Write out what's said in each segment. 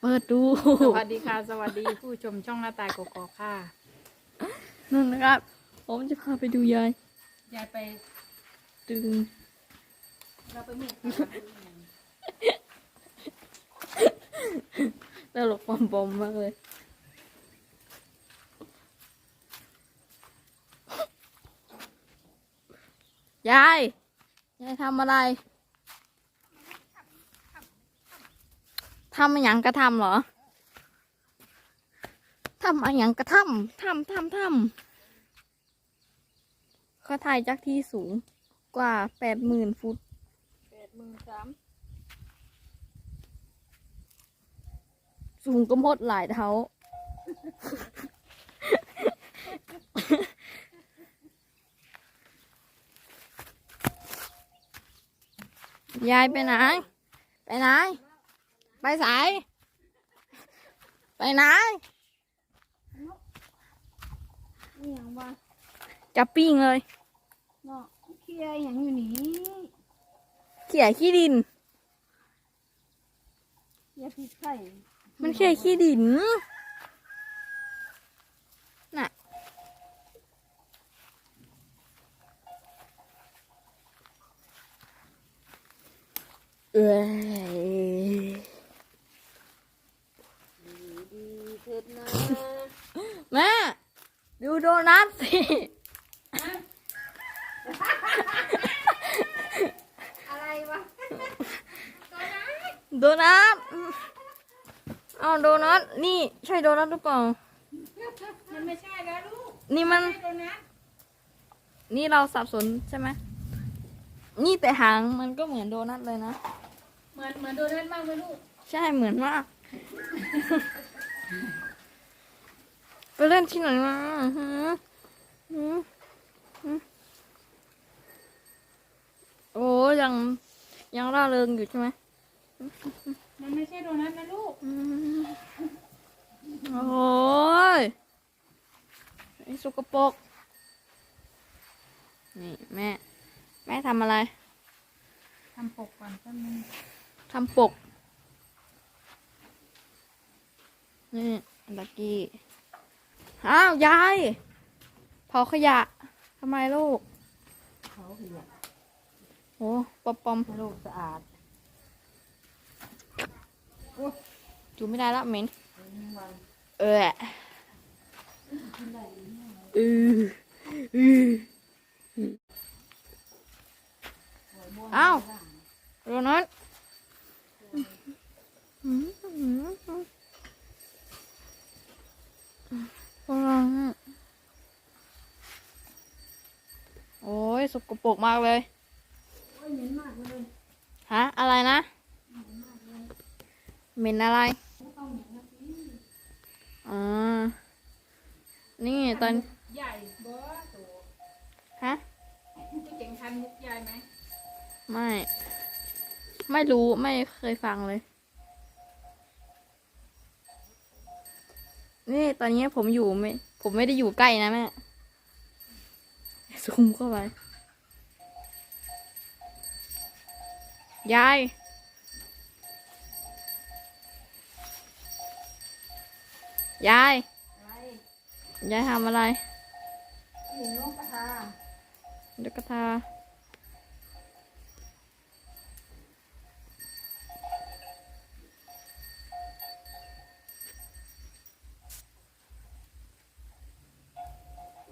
เปิดดูสวัสดีค่ะ สวัสดีผู้ชมช่องหน้าตายกอกๆค่ะนั่นนะครับ ผมจะพาไปดูยายยายไปดึงเราไปเมียตลกปอมๆมากเลยยายยายทำอะไร ทำอหย่างกระทำเหรอทำอหย่างกระทำทำทำทำเขาถ่ายจากที่สูงกว่าแปดหมื่นฟุตแปดหมื่นสามสูงก็หมดหลายเท้า ยายไปไหน ไปไหนไป สาย ไปไหนนี่ยังว่าจะปิ้งเลยเนาะเคลียร์อย่างอยู่นี่เขี่ยขี้ดินยาพิษไข่มันแค่ขี้ดิน น่ะ เอ้ย ดีเถิดนะ แม่ ดูโดนัทสิ อะไรวะ โดนัทเอาโดนัทนี่ใช่โดนัทหรือเปล่า มันไม่ใช่แล้วลูกนี่มัน ไม่ใช่ตัวนั้นนี่เราสับสนใช่ไหมนี่แต่หางมันก็เหมือนโดนัทเลยนะ เหมือนเหมือนตัวนั้นบ้างไหมลูกใช่เหมือนมาก ไปเล่นที่ไหนมาหือหือหือโอ้ยังยังร่าเริงอยู่ใช่ไหม มันไม่ใช่ตัวนั้นนะลูกอืมโอ้ยไอ้สกปรกนี่แม่ แม่ทำอะไร ทำปกก่อนแป๊บนึงทำปก นี่อันตะกี้ อ้าว ยายเผาขยะทำไมลูกเขาเหี่ยโอ้ปอมปอม ลูกสะอาด จูไม่ได้ล้วเหม็นเออเออเอออ้าวโรนัทโอ้ยสกปรกมากเลยโอ้ยเหม็นมากเลยฮะ อะไรนะ เหม็นอะไรต้องเหม็นนะพี่อ๋อ นี่ตอนใหญ่บ่ตัวฮะพี่เจ๋งทันมุกใหญ่ไหมไม่ ไม่รู้ไม่เคยฟังเลย นี่ตอนนี้ผมอยู่ไม่ ผมไม่ได้อยู่ใกล้นะแม่ซูมเข้าไป ยาย ยาย ยายทำอะไรหญิงนกกระทาเดี๋ยวกระทา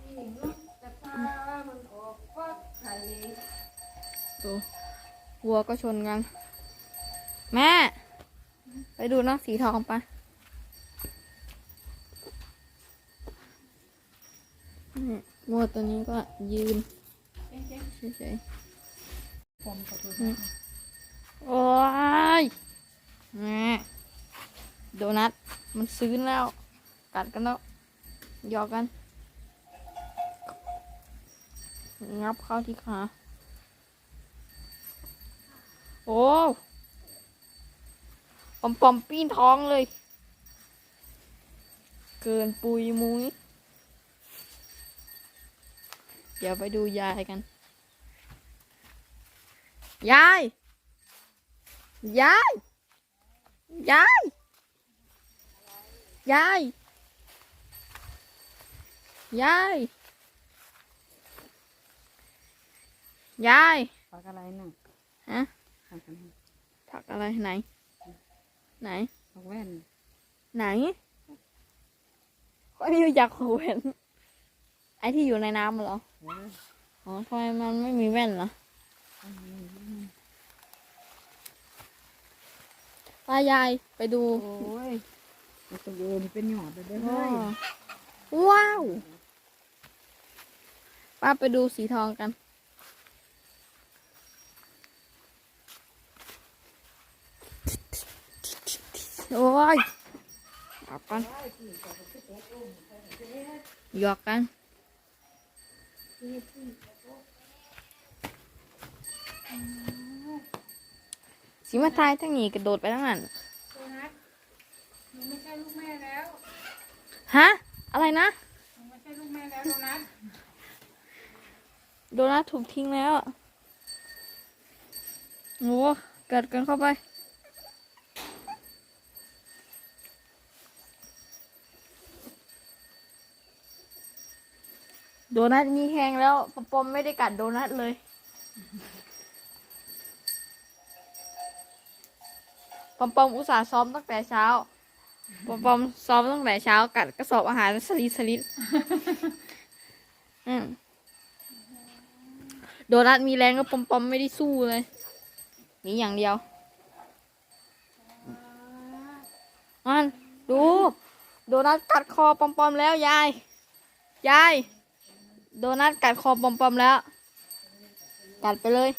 หญิงนกกระทามันออกฟักไข่ดูวัวก็ชนกัน แม่ ไปดูนกสีทองไปะนี่วัว ตัวนี้ก็ยืนเฉยๆโอ้ยแม่โดนัทมันซื้นแล้ว กัดกันแล้วยอกัน งับเข้าที่ขาโอ้ปอมปอมปีนท้องเลย เกินปุยมุ้ย เดี๋ยวไปดูยายกัน ยาย ยาย ยาย ยาย ยาย ยายผักอะไรน่ะฮะผักอะไรผักอะไรไหน ไหนผักแว่น ไหนไม่รู้จักหัวแว่นไอที่อยู่ในน้ำเหรอเอออ๋อทำไมมันไม่มีแว่นเหรอป้ายายไปดู โอ้ยมันตัวเองเป็นหยอดเลยเด้อว้าเฮ้ยวว้าวป้าไปดูสีทองกัน โอ้ยหยอกกันหยอกกัน สีมาทายทั้งนี้กระโดดไปทั้งนั้นโดนัทหนูไม่ใช่ลูกแม่แล้ว ฮะ อะไรนะหนูไม่ใช่ลูกแม่แล้วโดนัท โดนัทถูกทิ้งแล้วอะโอ้เกิดกันเข้าไป โดนัทมีแหงแล้วปอมปอมไม่ได้กัดโดนัทเลย ปอมปอมอุตส่าห์ซ้อมตั้งแต่เช้า ปอมปอมซ้อมตั้งแต่เช้า กัดกระสอบอาหารสลิดสลิดอืมโดนัทมีแรงก็ปอมปอมไม่ได้สู้เลยหนีอย่างเดียวมันดู โดนัทกัดคอปอมปอมแล้วยาย ยาย โดนัทกัดคอปอมปอมแล้ว กัดไปเลย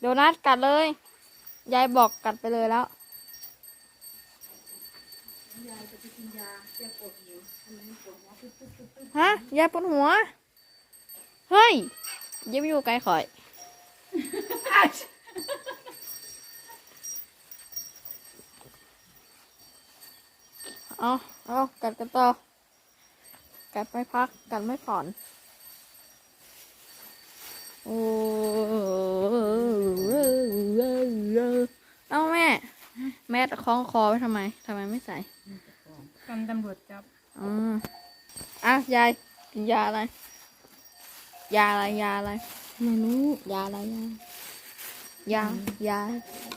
โดนัทกัดเลย ยายบอกกัดไปเลยแล้วฮะยายปวดหัว เฮ้ยยิ้มอยู่ไกลข่อย เอาเอากัดกันต่อ กัดไม่พัก กัดไม่ผ่อน โอ้เอาแม่ แม่คล้องคอไว้ทำไมทำไมไม่ใส่กันตำรวจจับอ่าอะยายกินยาอะไร ยาอะไร ยาอะไร ไม่รู้ยาอะไรยา ยา ยา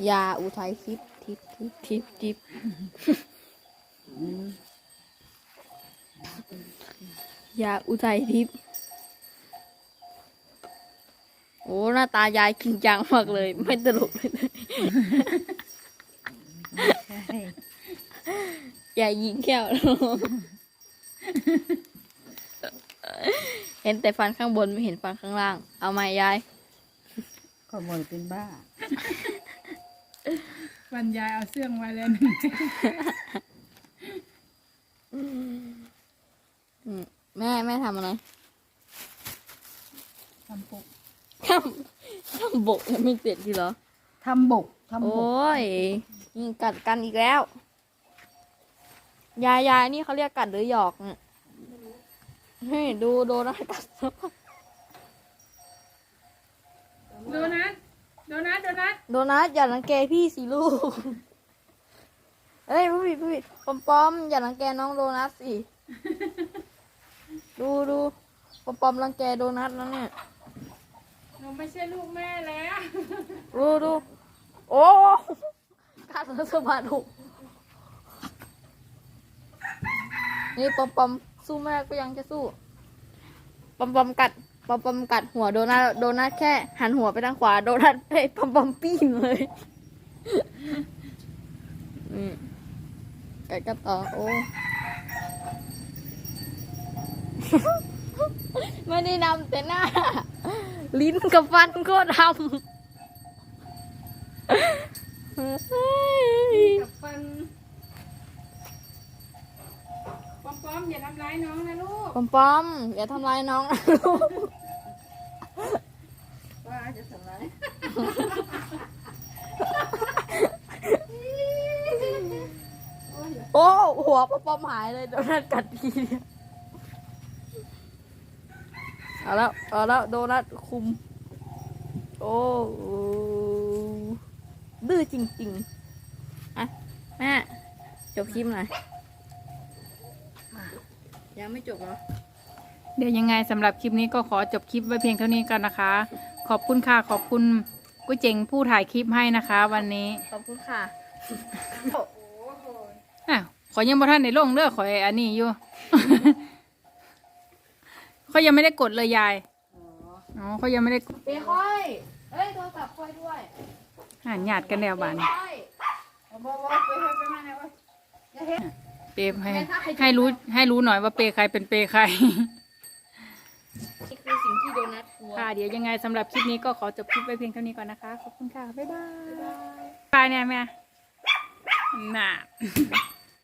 ยา อุทัยทิพย์ทิพย์ทิพย์ทิพย์ทิพ ย์ยาอุทัยทิพย์โอ้หน้าตายายจริงจังมากเลย ไม่ตลกเลยนะยายยิงแก้วเห็นแต่ฟันข้างบนไม่เห็นฟันข้างล่าง เอาไหมยายขโมยเป็นบ้าบรรยายเอาเสื่องไว้แล้วหนึ่ง อืม แม่แม่ทำอะไรทำปกทำทำบกยังไม่เสร็จทีเหรอ ทำบกทำโอบก้ยยิงกัดกันอีกแล้ว ยายยายนี่เขาเรียกกัดหรือหยอกเนี่ยเฮ้ยดูโดนกัดโดนัทโดนัทโดนัทโดนัทอย่ารังแกพี่สิลูกเอ้ยผู้ผิดผู้ผิดปอมปอมอย่ารังแกน้องโดนัทสิ ดูดูปอมปอมรังแกโดนัทแล้วเนี่ยหนูไม่ใช่ลูกแม่แล้ว ดูดูโอ้กัดแล้วสะบัดหุกนี่ปอมปอมสู้แม่ก็ยังจะสู้ปอมปอมกัดปอมปอมกัดหัวโดนัทโดนัทแค่ หันหัวไปทางขวาโดนัทไปปอมปอมปี้งเลยอืมกัดกันต่อโอ้ ไม่ได้ดำแต่หน้า ลิ้นกับฟันก็ดำกับฟันปอมปอมอย่าทำร้ายน้องนะลูกปอมปอมอย่าทำร้ายน้องนะลูกว่าจะทำร้ายโอ้หัวปอมปอมหายเลยโดนัทกัดทีเดียว เอาแล้วเอาแล้วโดนัทคุม โอ้ดื้อจริงๆอะแม่จบคลิปหน่อยยังไม่จบเหรอ เดี๋ยวยังไงสำหรับคลิปนี้ก็ขอจบคลิปไว้เพียงเท่านี้กันนะคะ ขอบคุณค่ะ ขอบคุณกุ้ยเจ๋งผู้ถ่ายคลิปให้นะคะ วันนี้ ขอบคุณค่ะอะขอยังบ่ท่านในลงเด้อขอยอันนี้อยู่ เขายังไม่ได้กดเลยยาย อ๋อเขายังไม่ได้กดเปค่อยเอ้ยโทรศัพท์ค่อยด้วยอ่านหยาดกันแล้วบานค่อยบอกว่าไปให้ไปมาไหนวะอย่าเห็นเปย์ให้ให้รู้ให้รู้หน่อยว่าเปย์ใครเป็นเปย์ใคร นี่คือสิ่งที่โดนัทกลัวค่ะ เดี๋ยวยังไงสำหรับคลิปนี้ก็ขอจบคลิปไว้เพียงเท่านี้ก่อนนะคะ ขอบคุณค่ะ บ๊ายบายบายเนี่ยแม่น่ะ